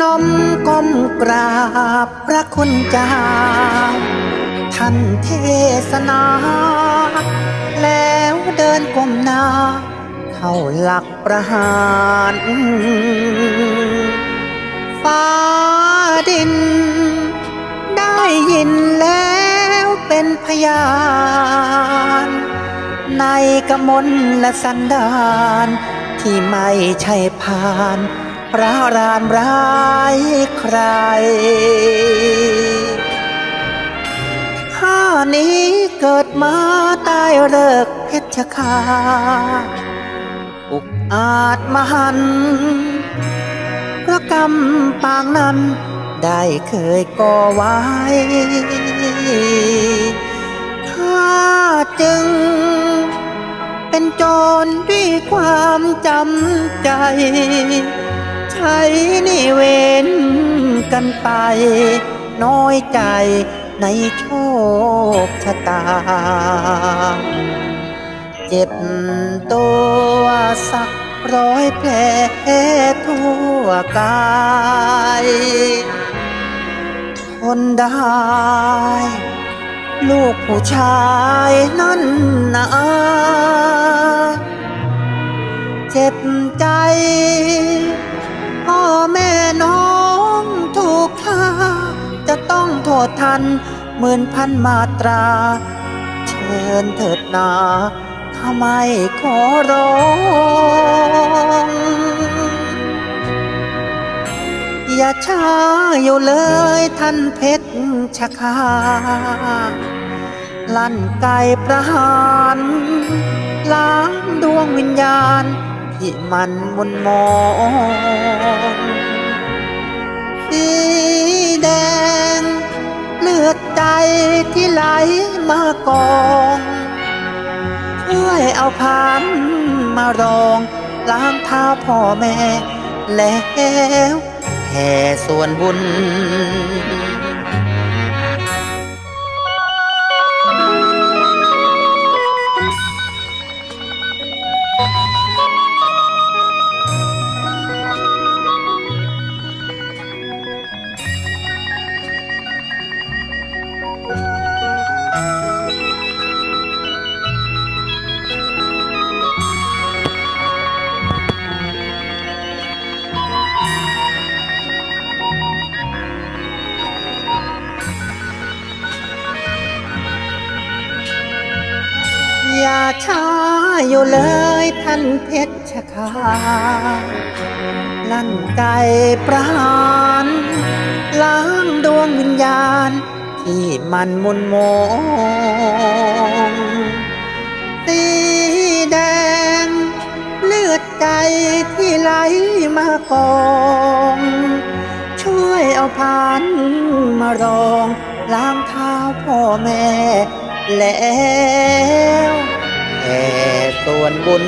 นมก้มกราบพระคุณเจ้าท่านเทศนา แล้วเดินก้มหน้า เข้าหลักประหารฟ้าดิน ได้ยินแล้วเป็นพยาน ในกมลและสันดานที่ไม่ใช่ผ่าน ระรานร้ายใคร ข้านี้เกิดมาใต้เลิกเพชรคาอุกอาจมหันต์เพระกรรมปางนั้น ได้เคยก่อไว้ ข้าจึงเป็นโจรด้วยความจำใจ ใช้หนี่เวนกันไป น้อยใจในโชคชะตา เจ็บตัวสักร้อยแผลทั่วกายทนได้ ลูกผู้ชายนั่นนะเจ็บ ษทันหมื่นพันมาตรา เชิญเถิดนาข้าไม่ขอร้อง อย่าช้าอยู่เลยท่านเพชรชะคา ลั่นไกประหารล้างดวงวิญญาณที่มันมุนมอง ที่ไหลมากองช่วยเอาพานมารองล้างเท้าพ่อแม่ แล้วแผ่ส่วนบุญ ช้าอยู่เลยท่านเพชรชคาลั่นไกประหารล้างดวงวิญญาณ ที่มันมุนมองสีแดง เลือดใจที่ไหลมากองช่วยเอาพานมารองล้างเท้าพ่อแม่แล้ว แส่วนบุญ